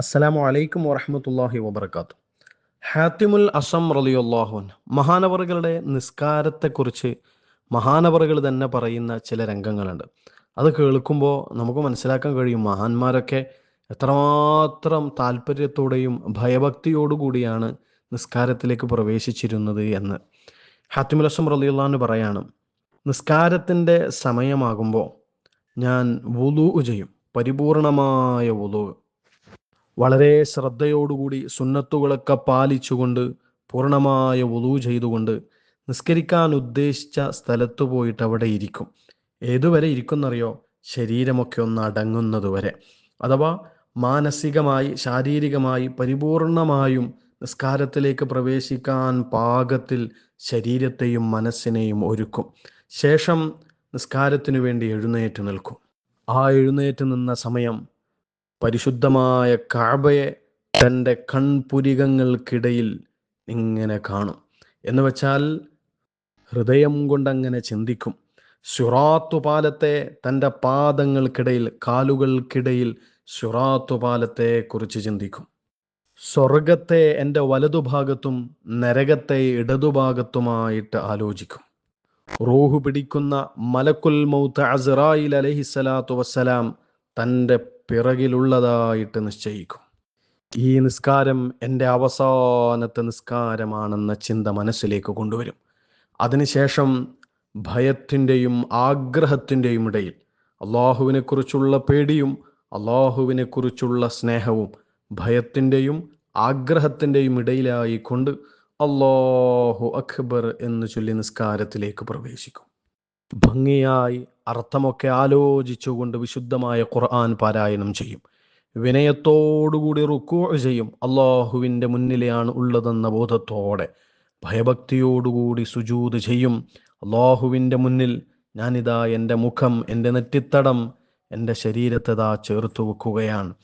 അസ്സലാമു അലൈക്കും വറഹമത്തല്ലാഹി വബർക്കാത്തു ഹാത്തിമുൽ അസം റലിയുല്ലാഹുൻ മഹാനവറുകളുടെ നിസ്കാരത്തെക്കുറിച്ച് മഹാനവറുകൾ തന്നെ പറയുന്ന ചില രംഗങ്ങളുണ്ട്. അത് കേൾക്കുമ്പോൾ നമുക്ക് മനസ്സിലാക്കാൻ കഴിയും മഹാന്മാരൊക്കെ എത്രമാത്രം താല്പര്യത്തോടെയും ഭയഭക്തിയോടുകൂടിയാണ് നിസ്കാരത്തിലേക്ക് പ്രവേശിച്ചിരുന്നത് എന്ന്. ഹാത്തിമുൽ അസം റലിയുല്ലാന്ന് പറയാണ് നിസ്കാരത്തിന്റെ സമയമാകുമ്പോൾ ഞാൻ വുലു ചെയ്യും. പരിപൂർണമായ വുലു വളരെ ശ്രദ്ധയോടുകൂടി സുന്നത്തുകളൊക്കെ പാലിച്ചുകൊണ്ട് പൂർണമായ ഒതു ചെയ്തുകൊണ്ട് നിസ്കരിക്കാൻ ഉദ്ദേശിച്ച സ്ഥലത്ത് പോയിട്ട് അവിടെ ഇരിക്കും. ഏതുവരെ ഇരിക്കുന്നറിയോ ശരീരമൊക്കെ ഒന്ന് അടങ്ങുന്നത് വരെ അഥവാ മാനസികമായി ശാരീരികമായി പരിപൂർണമായും നിസ്കാരത്തിലേക്ക് പ്രവേശിക്കാൻ പാകത്തിൽ ശരീരത്തെയും മനസ്സിനെയും ഒരുക്കും. ശേഷം നിസ്കാരത്തിനു വേണ്ടി എഴുന്നേറ്റ് നിൽക്കും. ആ എഴുന്നേറ്റ് നിന്ന സമയം പരിശുദ്ധമായ കാബയെ തന്റെ കൺപുരികങ്ങൾക്കിടയിൽ ഇങ്ങനെ കാണും. എന്ന് വെച്ചാൽ ഹൃദയം കൊണ്ടങ്ങനെ ചിന്തിക്കും. സുറാത്തുപാലത്തെ തന്റെ പാദങ്ങൾക്കിടയിൽ കാലുകൾക്കിടയിൽ സുറാത്തുപാലത്തെ കുറിച്ച് ചിന്തിക്കും. സ്വർഗത്തെ എന്റെ വലതുഭാഗത്തും നരകത്തെ ഇടതുഭാഗത്തുമായിട്ട് ആലോചിക്കും. റൂഹ് പിടിക്കുന്ന മലക്കുൽ മൗത്ത് അസറായിൽ അലഹിസ്സലാത്തു വസ്സലാം തന്റെ പിറകിലുള്ളതായിട്ട് നിശ്ചയിക്കും. ഈ നിസ്കാരം എന്റെ അവസാനത്തെ നിസ്കാരമാണെന്ന ചിന്ത മനസ്സിലേക്ക് കൊണ്ടുവരും. അതിനുശേഷം ഭയത്തിന്റെയും ആഗ്രഹത്തിന്റെയും ഇടയിൽ അള്ളാഹുവിനെ കുറിച്ചുള്ള പേടിയും അള്ളാഹുവിനെ കുറിച്ചുള്ള സ്നേഹവും ഭയത്തിന്റെയും ആഗ്രഹത്തിന്റെയും ഇടയിലായിക്കൊണ്ട് അള്ളാഹു അക്ബർ എന്ന് ചൊല്ലി നിസ്കാരത്തിലേക്ക് പ്രവേശിക്കും. ഭംഗിയായി അർത്ഥമൊക്കെ ആലോചിച്ചുകൊണ്ട് വിശുദ്ധമായ ഖുർആൻ പാരായണം ചെയ്യും. വിനയത്തോടുകൂടി റുക്കൂ ചെയ്യും. അള്ളാഹുവിന്റെ മുന്നിലെയാണ് ഉള്ളതെന്ന ബോധത്തോടെ ഭയഭക്തിയോടുകൂടി സുജൂത് ചെയ്യും. അള്ളാഹുവിന്റെ മുന്നിൽ ഞാനിതാ എന്റെ മുഖം എന്റെ നെറ്റിത്തടം എന്റെ ശരീരത്തെതാ ചേർത്ത് വെക്കുകയാണ്.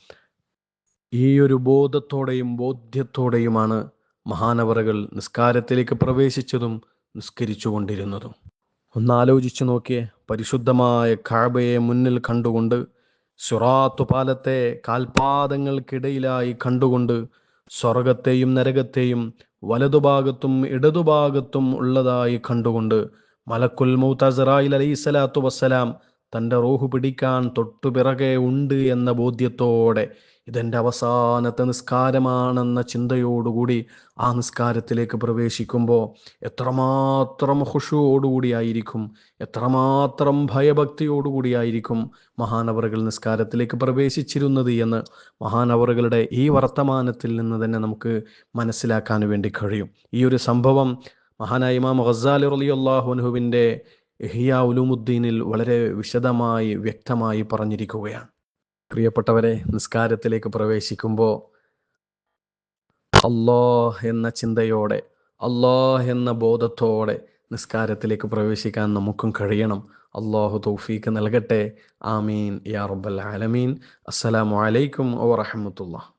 ഈ ഒരു ബോധത്തോടെയും ബോധ്യത്തോടെയുമാണ് മഹാനവറകൾ നിസ്കാരത്തിലേക്ക് പ്രവേശിച്ചതും നിസ്കരിച്ചു കൊണ്ടിരുന്നതും ഒന്നാലോചിച്ചു നോക്കിയേ. പരിശുദ്ധമായ കാബയെ മുന്നിൽ കണ്ടുകൊണ്ട് സുറാത്തു പാലത്തെ കാൽപാദങ്ങൾക്കിടയിലായി കണ്ടുകൊണ്ട് സ്വർഗത്തെയും നരകത്തെയും വലതുഭാഗത്തും ഇടതുഭാഗത്തും ഉള്ളതായി കണ്ടുകൊണ്ട് മലക്കുൽ മൗത്തസറായിൽ അലൈഹി സ്വലാത്തു വസ്സലാം തന്റെ റോഹു പിടിക്കാൻ തൊട്ടുപിറകെ ഉണ്ട് എന്ന ബോധ്യത്തോടെ ഇതെന്റെ അവസാനത്തെ നിസ്കാരമാണെന്ന ചിന്തയോടുകൂടി ആ നിസ്കാരത്തിലേക്ക് പ്രവേശിക്കുമ്പോൾ എത്രമാത്രം ഹുഷുവോടുകൂടിയായിരിക്കും എത്രമാത്രം ഭയഭക്തിയോടുകൂടിയായിരിക്കും മഹാനവറുകൾ നിസ്കാരത്തിലേക്ക് പ്രവേശിച്ചിരുന്നത് എന്ന് മഹാനവറുകളുടെ ഈ വർത്തമാനത്തിൽ നിന്ന് തന്നെ നമുക്ക് മനസ്സിലാക്കാൻ വേണ്ടി കഴിയും. ഈ ഒരു സംഭവം മഹാനായ ഇമാം ഖസാലി റലിയുല്ലാഹുനുഹുവിന്റെ ഹിയ ഉലുമുദ്ദീനിൽ വളരെ വിശദമായി വ്യക്തമായി പറഞ്ഞിരിക്കുകയാണ്. പ്രിയപ്പെട്ടവരെ നിസ്കാരത്തിലേക്ക് പ്രവേശിക്കുമ്പോൾ അള്ളാഹ് എന്ന ചിന്തയോടെ അള്ളാഹ് എന്ന ബോധത്തോടെ നിസ്കാരത്തിലേക്ക് പ്രവേശിക്കാൻ നമുക്കും കഴിയണം. അള്ളാഹു തൗഫീക്ക് നൽകട്ടെ. ആമീൻ. യാ റബ്ബൽ ആലമീൻ. അസ്സലാമു അലൈക്കും വറഹമത്തുള്ള